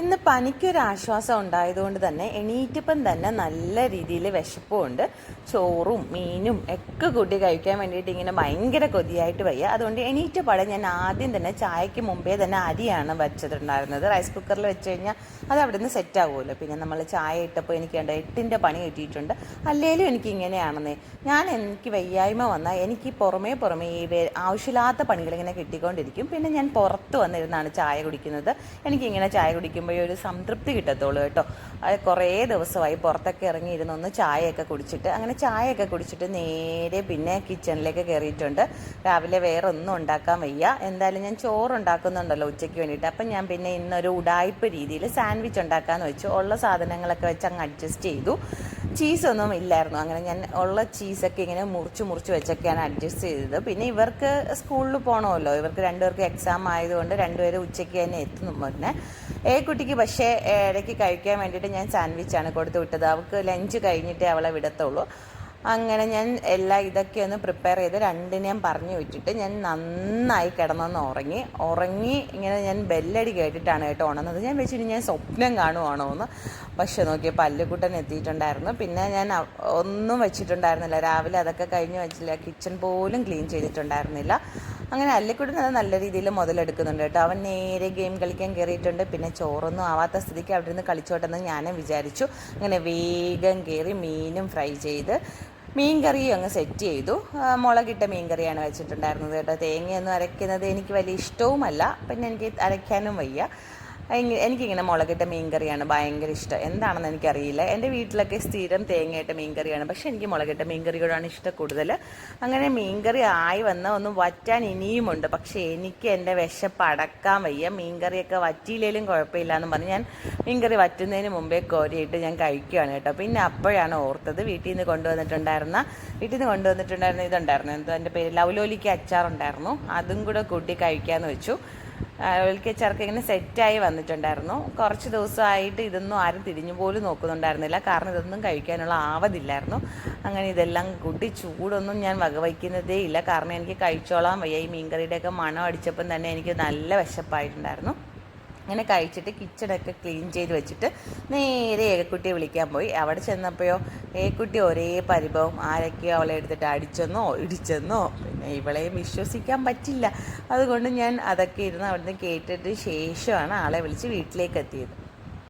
ഇന്ന് പനിക്കൊരാശ്വാസം ഉണ്ടായതുകൊണ്ട് തന്നെ എണീറ്റപ്പം തന്നെ നല്ല രീതിയിൽ വിശപ്പുമുണ്ട് ചോറും മീനും ഒക്കെ കൂട്ടി കഴിക്കാൻ വേണ്ടിയിട്ട് ഇങ്ങനെ ഭയങ്കര കൊതിയായിട്ട് വയ്യ. അതുകൊണ്ട് എണീറ്റ പാടെ ഞാൻ ആദ്യം തന്നെ ചായക്ക് മുമ്പേ തന്നെ അരിയാണ് വെച്ചിട്ടുണ്ടായിരുന്നത് റൈസ് കുക്കറിൽ വെച്ച് കഴിഞ്ഞാൽ അത് അവിടെ നിന്ന് സെറ്റ് ആവുമല്ലോ. പിന്നെ നമ്മൾ ചായ ഇട്ടപ്പോൾ എനിക്ക് വേണ്ട എട്ടിന്റെ പണി കിട്ടിയിട്ടുണ്ട്. അല്ലേലും എനിക്ക് ഇങ്ങനെയാണെന്നേ. ഞാൻ എനിക്ക് വയ്യായ്മ വന്നാൽ എനിക്ക് പുറമേ പുറമേ ഈ ആവശ്യമില്ലാത്ത പണികളിങ്ങനെ കിട്ടിക്കൊണ്ടിരിക്കും. പിന്നെ ഞാൻ പുറത്ത് വന്നിരുന്നാണ് ചായ കുടിക്കുന്നത്. എനിക്കിങ്ങനെ ചായ കുടിക്കുമ്പോൾ ഒരു സംതൃപ്തി കിട്ടത്തുള്ളൂ കേട്ടോ. അത് കുറേ ദിവസമായി പുറത്തൊക്കെ ഇറങ്ങിയിരുന്ന് ഒന്ന് ചായയൊക്കെ കുടിച്ചിട്ട് അങ്ങനെ ചായയൊക്കെ കുടിച്ചിട്ട് നേരെ പിന്നെ കിച്ചണിലേക്ക് കയറിയിട്ടുണ്ട് രാവിലെ വേറെ ഒന്നും ഉണ്ടാക്കാൻ വയ്യ. എന്തായാലും ഞാൻ ചോറ് ഉണ്ടാക്കുന്നുണ്ടല്ലോ ഉച്ചയ്ക്ക് വേണ്ടിയിട്ട്. അപ്പം ഞാൻ പിന്നെ ഇന്നൊരു ഉടായ്പ രീതിയിൽ സാൻഡ്വിച്ച് ഉണ്ടാക്കാമെന്ന് വെച്ചു. ഉള്ള സാധനങ്ങളൊക്കെ വെച്ച് അങ്ങ് അഡ്ജസ്റ്റ് ചെയ്തു. ചീസൊന്നും ഇല്ലായിരുന്നു. അങ്ങനെ ഞാൻ ഉള്ള ചീസൊക്കെ ഇങ്ങനെ മുറിച്ച് മുറിച്ച് വെച്ചൊക്കെയാണ് അഡ്ജസ്റ്റ് ചെയ്തത്. പിന്നെ ഇവർക്ക് സ്കൂളിൽ പോകണമല്ലോ ഇവർക്ക് രണ്ടുപേർക്ക് എക്സാം ആയതുകൊണ്ട് രണ്ടുപേരും ഉച്ചയ്ക്ക് തന്നെ എത്തുന്നു മുന്നേ. ഏ കുട്ടിക്ക് പക്ഷേ ഇടയ്ക്ക് കഴിക്കാൻ വേണ്ടിയിട്ട് ഞാൻ സാൻഡ്വിച്ചാണ് കൊടുത്തു വിട്ടത്. അവൾക്ക് ലഞ്ച് കഴിഞ്ഞിട്ടേ അവളെ വിടത്തുള്ളൂ. അങ്ങനെ ഞാൻ എല്ലാ ഇതൊക്കെ ഒന്ന് പ്രിപ്പയർ ചെയ്ത് രണ്ടിനെയും പറഞ്ഞു വിട്ടിട്ട് ഞാൻ നന്നായി കിടന്നൊന്ന് ഉറങ്ങി. ഉറങ്ങി ഇങ്ങനെ ഞാൻ ബെല്ലടി കേട്ടിട്ടാണ് കേട്ടോ ഉണർന്നത്. ഞാൻ വെച്ചിട്ട് ഞാൻ സ്വപ്നം കാണുവാണോ എന്ന് പക്ഷെ നോക്കി പല്ലുക്കുട്ടൻ എത്തിയിട്ടുണ്ടായിരുന്നു. പിന്നെ ഞാൻ ഒന്നും വെച്ചിട്ടുണ്ടായിരുന്നില്ല. രാവിലെ അതൊക്കെ കഴിഞ്ഞ് വെച്ചില്ല. കിച്ചൺ പോലും ക്ലീൻ ചെയ്തിട്ടുണ്ടായിരുന്നില്ല. അങ്ങനെ അല്ലിക്കുട്ടൻ അത് നല്ല രീതിയിൽ മുതലെടുക്കുന്നുണ്ട് കേട്ടോ. അവൻ നേരെ ഗെയിം കളിക്കാൻ കയറിയിട്ടുണ്ട് പിന്നെ ചോറൊന്നും ആവാത്ത സ്ഥിതിക്ക് അവിടെ നിന്ന് കളിച്ചോട്ടെന്ന് ഞാനും വിചാരിച്ചു. അങ്ങനെ വേഗം കയറി മീനും ഫ്രൈ ചെയ്ത് മീൻ കറിയും അങ്ങ് സെറ്റ് ചെയ്തു. മുളകിട്ട മീൻ കറിയാണ് വെച്ചിട്ടുണ്ടായിരുന്നത് കേട്ടോ. തേങ്ങയൊന്നും അരയ്ക്കുന്നത് എനിക്ക് വലിയ ഇഷ്ടവുമല്ല. പിന്നെ എനിക്ക് അരയ്ക്കാനും വയ്യ. എനിക്കിങ്ങനെ മുളകിട്ട മീൻകറിയാണ് ഭയങ്കര ഇഷ്ടം. എന്താണെന്ന് എനിക്കറിയില്ല. എന്റെ വീട്ടിലൊക്കെ സ്ഥിരം തേങ്ങയിട്ട മീൻകറിയാണ്. പക്ഷേ എനിക്ക് മുളകിട്ട മീൻ കറിയോടാണ് ഇഷ്ടം കൂടുതൽ. അങ്ങനെ മീൻകറി ആയി വന്ന ഒന്ന് വറ്റാൻ ഇനിയുമുണ്ട്. പക്ഷേ എനിക്ക് എന്റെ വിശപ്പ് അടക്കാൻ വയ്യ. മീൻകറിയൊക്കെ വറ്റിയില്ലെങ്കിലും കുഴപ്പമില്ല എന്ന് പറഞ്ഞ് ഞാൻ മീൻകറി വറ്റുന്നതിന് മുമ്പേ കോരിയിട്ട് ഞാൻ കഴിക്കുകയാണ് കേട്ടോ. പിന്നെ അപ്പോഴാണ് ഓർത്തത് വീട്ടിൽ നിന്ന് കൊണ്ടുവന്നിട്ടുണ്ടായിരുന്ന വീട്ടിൽ നിന്ന് കൊണ്ടുവന്നിട്ടുണ്ടായിരുന്ന ഇതുണ്ടായിരുന്നു. എന്തോ എന്റെ പേര്? ലവലോലിക്ക് അച്ചാറുണ്ടായിരുന്നു. അതും കൂടെ കൂട്ടി കഴിക്കാമെന്ന് വെച്ചു. അവൾക്ക് ചെറുക്ക് ഇങ്ങനെ സെറ്റായി വന്നിട്ടുണ്ടായിരുന്നു. കുറച്ച് ദിവസമായിട്ട് ഇതൊന്നും ആരും തിരിഞ്ഞു പോലും നോക്കുന്നുണ്ടായിരുന്നില്ല. കാരണം ഇതൊന്നും കഴിക്കാനുള്ള ആവതില്ലായിരുന്നു. അങ്ങനെ ഇതെല്ലാം കൂട്ടി ചൂടൊന്നും ഞാൻ വകവയ്ക്കുന്നതേ ഇല്ല. കാരണം എനിക്ക് കഴിച്ചോളാം വയ്യ. ഈ മീൻകറിയുടെയൊക്കെ മണം അടിച്ചപ്പം തന്നെ എനിക്ക് നല്ല വിശപ്പായിട്ടുണ്ടായിരുന്നു. അങ്ങനെ കഴിച്ചിട്ട് കിച്ചണൊക്കെ ക്ലീൻ ചെയ്ത് വെച്ചിട്ട് നേരെ ഏകക്കുട്ടിയെ വിളിക്കാൻ പോയി. അവിടെ ചെന്നപ്പോഴോ ഏക്കുട്ടി ഒരേ പരിഭവം. ആരൊക്കെയോ അവളെ എടുത്തിട്ട് അടിച്ചെന്നോ ഇടിച്ചെന്നോ? പിന്നെ ഇവളെയും വിശ്വസിക്കാൻ പറ്റില്ല. അതുകൊണ്ട് ഞാൻ അതൊക്കെ ഇരുന്ന് അവിടുന്ന് കേട്ടിട്ട് ശേഷമാണ് ആളെ വിളിച്ച് വീട്ടിലേക്ക് എത്തിയത്.